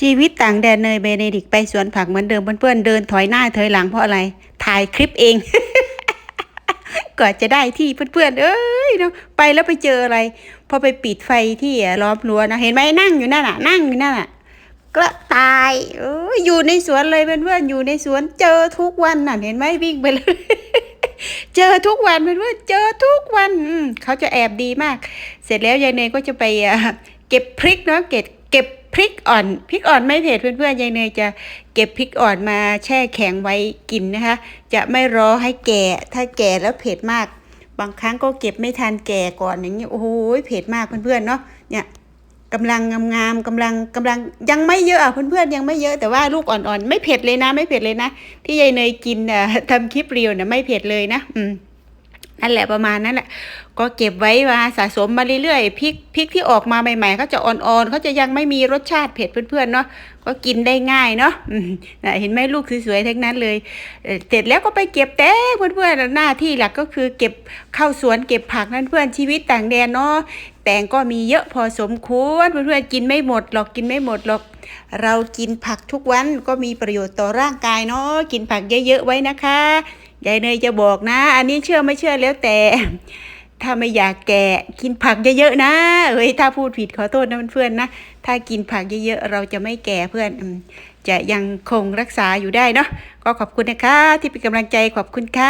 ชีวิตต่างแดนเนยเบเนดิกต์ไปสวนผักเหมือนเดิมเพื่อนๆเดินถอยหน้าถอยหลังเพราะอะไร ถ่ายคลิปเองกว่าจะได้ที่เพื่อนๆ เอ้ยเนาะไปแล้วไปเจออะไร พอไปปิดไฟที่ล้อมรั้วนะ เห็นไหมนั่งอยู่นั่นน่ะ นั่งอยู่นั่นน่ะก็ตายเอ้ยอยู่ในสวนเลยเพื่อนๆ อยู่ในสวนเจอทุกวันน่ะ เห็นไหมวิ่งไปเลย เจอทุกวันเพื่อนๆ เจอทุกวันเขาจะแอบดีมาก เสร็จแล้วยายเนยก็จะไปเก็บพริกเนาะ เก็บเก็บ พริกอ่อนพริกอ่อนไม่เผ็ดเพื่อนๆยายเนยจะเก็บพริกอ่อนมาแช่แข็งไว้กินนะคะ จะไม่รอให้แก่ ถ้าแก่แล้วเผ็ดมาก บางครั้งก็เก็บไม่ทันแก่ก่อนอย่างเงี้โอ้โหเผ็ดมากเพื่อนๆเนาะเนี่ยกำลังงามๆกำลังกำลังยังไม่เยอะอะเพื่อนๆยังไม่เยอะแต่ว่าลูกอ่อนๆ ไม่เผ็ดเลยนะ ไม่เผ็ดเลยนะ ที่ยายเนยกินอะทำคลิปเรียวเนี่ยไม่เผ็ดเลยนะ อืม นั่นแหละประมาณนั้นแหละ ก็เก็บไว้มาสะสมมาเรื่อยๆพริกพริกที่ออกมาใหม่ๆเขาจะอ่อนๆเขาจะยังไม่มีรสชาติเผ็ดเพื่อนๆเนาะก็กินได้ง่ายเนาะนะเห็นไหมลูกสวยๆทั้งนั้นเลยเสร็จแล้วก็ไปเก็บแต่เพื่อนๆหน้าที่หลักก็คือเก็บเข้าสวนเก็บผักนั่นเพื่อนชีวิตต่างแดนเนาะแตงก็มีเยอะพอสมควรเพื่อนๆกินไม่หมดหรอกกินไม่หมดหรอก เรากินผักทุกวันก็มีประโยชน์ต่อร่างกายเนาะกินผักเยอะๆไว้นะคะ ยายเนยจะบอกนะ อันนี้เชื่อไม่เชื่อแล้วแต่ ถ้าไม่อยากแก่กินผักเยอะๆนะเฮ้ยถ้าพูดผิดขอโทษนะเพื่อนๆนะถ้ากินผักเยอะๆเราจะไม่แก่เพื่อนจะยังคงรักษาอยู่ได้เนาะก็ขอบคุณนะคะ ที่เป็นกำลังใจขอบคุณค่ะ